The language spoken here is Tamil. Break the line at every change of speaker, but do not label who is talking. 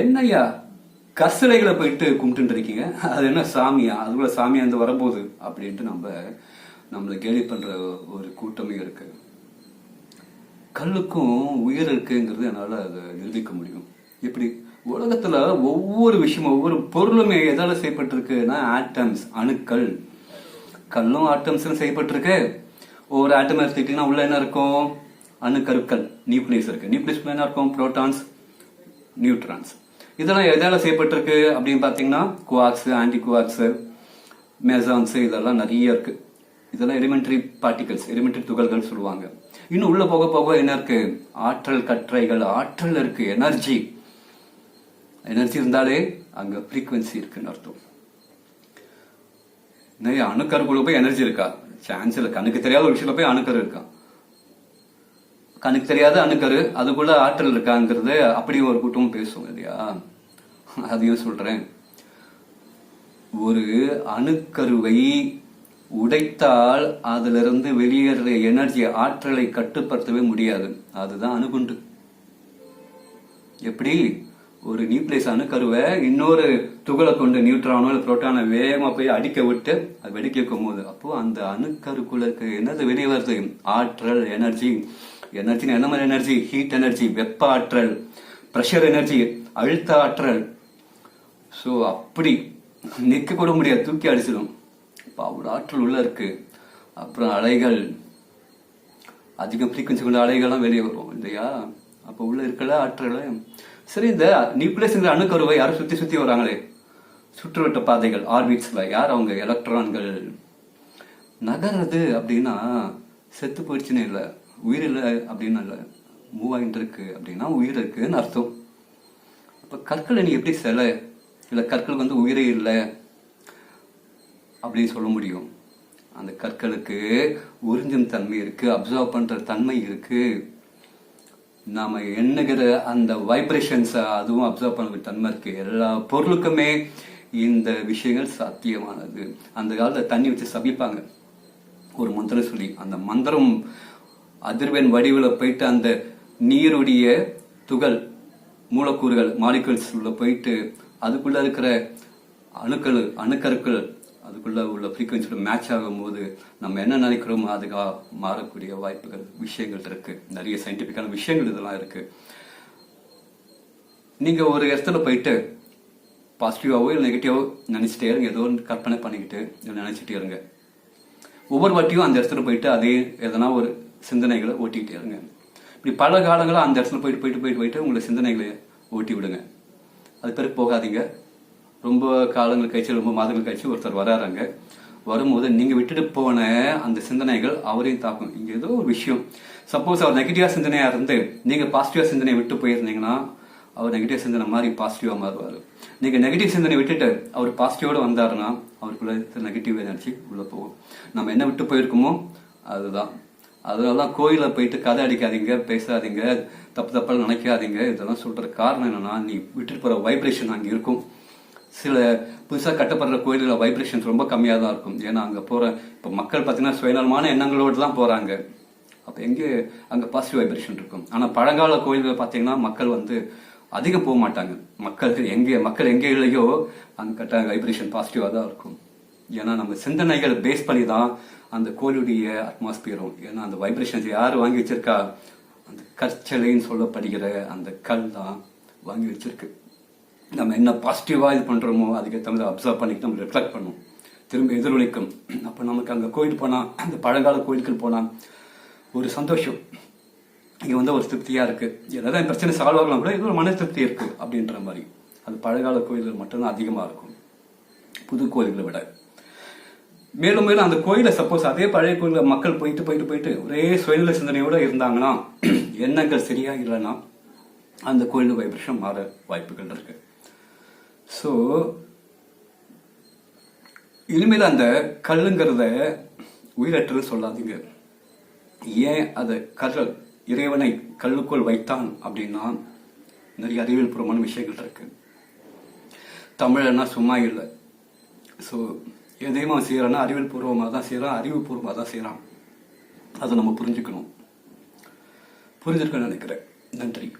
என்னய்யா கசலைகளை போயிட்டு கும்பிட்டு இருக்கீங்க அது என்ன சாமியா? அதுக்குள்ள சாமியா இருந்து வரப்போகுது அப்படின்ட்டு நம்ம நம்மளை கேலி பண்ற ஒரு கூட்டமே இருக்கு. கல்லுக்கும் உயிர் இருக்குங்கிறது என்னால் அதை நிரூபிக்க முடியும். இப்படி உலகத்துல ஒவ்வொரு விஷயமும் ஒவ்வொரு பொருளுமே எதால செய்யப்பட்டிருக்குன்னா ஆட்டம்ஸ் அணுக்கள். கல்லும் ஆட்டம்ஸ் செய்யப்பட்டிருக்கு. ஒவ்வொரு ஆட்டம் எடுத்துக்கிட்டீங்கன்னா உள்ள என்ன இருக்கும்? அணுக்கருக்கள் நியூக்ளியஸ் இருக்கு. நியூக்ளியஸ் என்ன இருக்கும்? புரோட்டான்ஸ் நியூட்ரான்ஸ் இதெல்லாம் எதால செய்யப்பட்டிருக்கு அப்படின்னு பார்த்தீங்கன்னா குவாக்ஸ் ஆன்டி குவாக்ஸ் மெசான்ஸு இதெல்லாம் நிறைய இருக்கு. இதெல்லாம் எலிமெண்டரி பார்ட்டிகல்ஸ் எலிமெண்டரி துகள்கள் சொல்லுவாங்க. இன்னும் உள்ள போக போக என்ன இருக்கு? ஆற்றல் கற்றைகள் ஆற்றல் இருக்கு எனர்ஜி எனர்ஜி இருந்தாலே அங்க ஃப்ரீக்வன்சி இருக்குன்னு அர்த்தம். நிறைய அணுக்கருக்குள்ள போய் எனர்ஜி இருக்கா? சான்ஸ் இல்லை. கண்ணுக்கு தெரியாத ஒரு விஷயத்துல போய் அணுக்கரு இருக்கா? கண்ணுக்கு தெரியாத அணுக்கரு அதுக்குள்ள ஆற்றல் இருக்காங்கிறது அப்படியும் ஒரு கூட்டமும் பேசுவோம் இல்லையா? அதையும் சொல்றேன். ஒரு அணுக்கருவை உடைத்தால் அதிலிருந்து வெளியேற எனர்ஜி ஆற்றலை கட்டுப்படுத்தவே முடியாது. அதுதான் அணுகுண்டு. எப்படி? ஒரு நியூக்ளியஸ் அணுக்கருவை இன்னொரு துகளை கொண்டு நியூட்ரானோ இல்லை புரோட்டானோ வேகமா போய் அடிக்க விட்டு அது வெடிக்க வைக்கும் போது அப்போ அந்த அணுக்கருக்குள்ள இருக்க என்னது வெளியே வருது? ஆற்றல் எனர்ஜி எனர்ஜினா என்ன மாதிரி எனர்ஜி ஹீட் எனர்ஜி வெப்ப ஆற்றல் ப்ரெஷர் எனர்ஜி அழுத்த ஆற்றல் ஸோ அப்படி நிற்க கூட முடியாது. தூக்கி அடிச்சிடும். இப்போ அவ்வளோ ஆற்றல் உள்ள இருக்கு. அப்புறம் அலைகள். அதிகம் ஃப்ரீக்வன்சி கொண்ட அலைகள்லாம் வெளியே வரும் இல்லையா? அப்போ உள்ள இருக்கல ஆற்றல். சரி இந்த நியூக்ளியஸ்ங்கிற அணுக்கருவை யாரும் சுற்றி சுற்றி வராங்களே? சுற்றுவட்ட பாதைகள் ஆர்பிட்ஸில் யார் அவங்க? எலக்ட்ரான்கள் நகர்றது அப்படின்னா செத்து போயிடுச்சுன்னு இல்லை. உயிர் இல்லை அப்படின்னு இல்லை மூவ் ஆகிட்டு இருக்கு அப்படின்னா உயிர் இருக்குன்னு அர்த்தம். அப்ப கற்களை நீ எப்படி சிலை? இல்லை கற்கள் வந்து உயிரே இல்லை அப்படின்னு சொல்ல முடியும். அந்த கற்களுக்கு உறிஞ்சும் தன்மை இருக்கு அப்சர்வ் பண்ற தன்மை இருக்கு. நாம எண்ணுகிற அந்த வைப்ரேஷன்ஸை அதுவும் அப்சர்வ் பண்ண தன்மை இருக்கு. எல்லா பொருளுக்குமே இந்த விஷயங்கள் சாத்தியமானது. அந்த காலத்துல தண்ணி வச்சு சபிப்பாங்க. ஒரு மந்திரம் சொல்லி அந்த மந்திரம் அதிர்வெண் வடிவில் போயிட்டு அந்த நீருடைய துகள் மூலக்கூறுகள் மாலிகுல்ஸ் உள்ள போயிட்டு அதுக்குள்ள இருக்கிற அணுக்கள் அணுக்கருக்கள் அதுக்குள்ள உள்ள ஃப்ரீக்வன்சியோட மேட்ச் ஆகும்போது நம்ம என்ன நினைக்கிறோமோ அதுக்காக மாறக்கூடிய வாய்ப்புகள் விஷயங்கள் இருக்கு. நிறைய சயின்டிபிக்கான விஷயங்கள் இதெல்லாம் இருக்கு. நீங்க ஒரு இடத்துல போயிட்டு பாசிட்டிவாவோ இல்லை நெகட்டிவாவோ நினைச்சிட்டே இருங்க. ஏதோ ஒன்று கற்பனை பண்ணிக்கிட்டு நினச்சிட்டே நினைச்சிட்டே இருங்க. ஒவ்வொரு வாட்டியும் அந்த இடத்துல போயிட்டு அதே எதனா ஒரு சிந்தனைகளை ஓட்டிக்கிட்டே இருங்க. இப்படி பல காலங்களாக அந்த இடத்துல போயிட்டு போயிட்டு போயிட்டு போயிட்டு உங்களை சிந்தனைகளை ஓட்டி விடுங்க அது பிறகு போகாதீங்க. ரொம்ப காலங்கள் கழிச்சு ரொம்ப மாதங்கள் கழிச்சு ஒருத்தர் வராறாங்க வரும்போது நீங்கள் விட்டுட்டு போன அந்த சிந்தனைகள் அவரையும் தாக்கும். இங்கே ஏதோ ஒரு விஷயம். சப்போஸ் அவர் நெகட்டிவாக சிந்தனையாக இருந்து நீங்கள் பாசிட்டிவாக சிந்தனையை விட்டு போயிருந்தீங்கன்னா அவர் நெகட்டிவ் சிந்தனை மாதிரி பாசிட்டிவாக மாறுவார். நீங்கள் நெகட்டிவ் சிந்தனை விட்டுட்டு அவர் பாசிட்டிவோட வந்தாருன்னா அவருக்குள்ள நெகட்டிவ் எனர்ஜி உள்ளே போகும். நம்ம என்ன விட்டு போயிருக்கோமோ அதுதான். அதெல்லாம் கோயிலில் போயிட்டு கதை அடிக்காதீங்க பேசாதீங்க தப்பு தப்பாக நினைக்காதீங்க. இதெல்லாம் சொல்கிற காரணம் என்னன்னா நீ விட்டுட்டு போகிற வைப்ரேஷன் அங்கே இருக்கும். சில புதுசாக கட்டப்படுற கோயிலில் வைப்ரேஷன்ஸ் ரொம்ப கம்மியாக தான் இருக்கும். ஏன்னா அங்கே போகிற இப்போ மக்கள் பார்த்தீங்கன்னா சுயநலமான எண்ணங்களோடு தான் போகிறாங்க அப்போ எங்கே அங்கே பாசிட்டிவ் வைப்ரேஷன் இருக்கும். ஆனால் பழங்கால கோயில்கள் பார்த்தீங்கன்னா மக்கள் வந்து அதிகம் போக மாட்டாங்க. மக்களுக்கு எங்கே மக்கள் எங்கே இல்லையோ அங்கே கட்ட வைப்ரேஷன் பாசிட்டிவாக தான் இருக்கும். ஏன்னா நம்ம சிந்தனைகளை பேஸ் பண்ணி தான் அந்த கோயிலுடைய அட்மாஸ்பியரும் ஏன்னா அந்த வைப்ரேஷன்ஸ் யார் வாங்கி வச்சிருக்கா? அந்த கற்சலைன்னு சொல்லப்படுகிற அந்த கல் தான் வாங்கி வச்சிருக்கு. நம்ம என்ன பாசிட்டிவாக இது பண்ணுறோமோ அதுக்கேற்ற மாதிரி அப்சர்வ் பண்ணிட்டு நம்ம ரிஃப்ளெக்ட் பண்ணும் திரும்ப எதிரொலிக்கும். அப்போ நமக்கு அங்கே கோயில் போனால் அந்த பழங்கால கோயில்கள் போனால் ஒரு சந்தோஷம். இங்கே வந்து ஒரு திருப்தியாக இருக்குது ஏதாவது பிரச்சனை சால்வ் ஆகலாம் கூட இது ஒரு மன திருப்தி இருக்கு அப்படின்ற மாதிரி. அது பழங்கால கோயில்கள் மட்டும்தான் அதிகமாக இருக்கும். புது கோயில்களை விட. மேலும் மேலும் அந்த கோயிலை சப்போஸ் அதே பழைய கோயில மக்கள் போயிட்டு போயிட்டு போயிட்டு ஒரே சுயநல சிந்தனையோட இருந்தாங்கன்னா எண்ணங்கள் சரியா இல்லைன்னா அந்த கோயில் வைப்ரேஷன் மாற வாய்ப்புகள் இருக்கு. ஸோ இனிமேல் அந்த கல்லுங்கிறத உயிரற்றல் சொல்லாதீங்க. ஏன் அதை கல்ல இறைவனை கல்லுக்குள் வைத்தான் அப்படின்னா நிறைய அறிவியல் பூர்வமான விஷயங்கள் இருக்கு. தமிழன்னா சும்மா இல்லை. ஸோ எதையும் அவன் செய்யறான்னா அறிவியல் பூர்வமாக தான் செய்யறான் அறிவுபூர்வமாக தான் செய்யறான். அதை நம்ம புரிஞ்சுக்கணும். புரிஞ்சிருக்கணும்னு நினைக்கிறேன். நன்றி.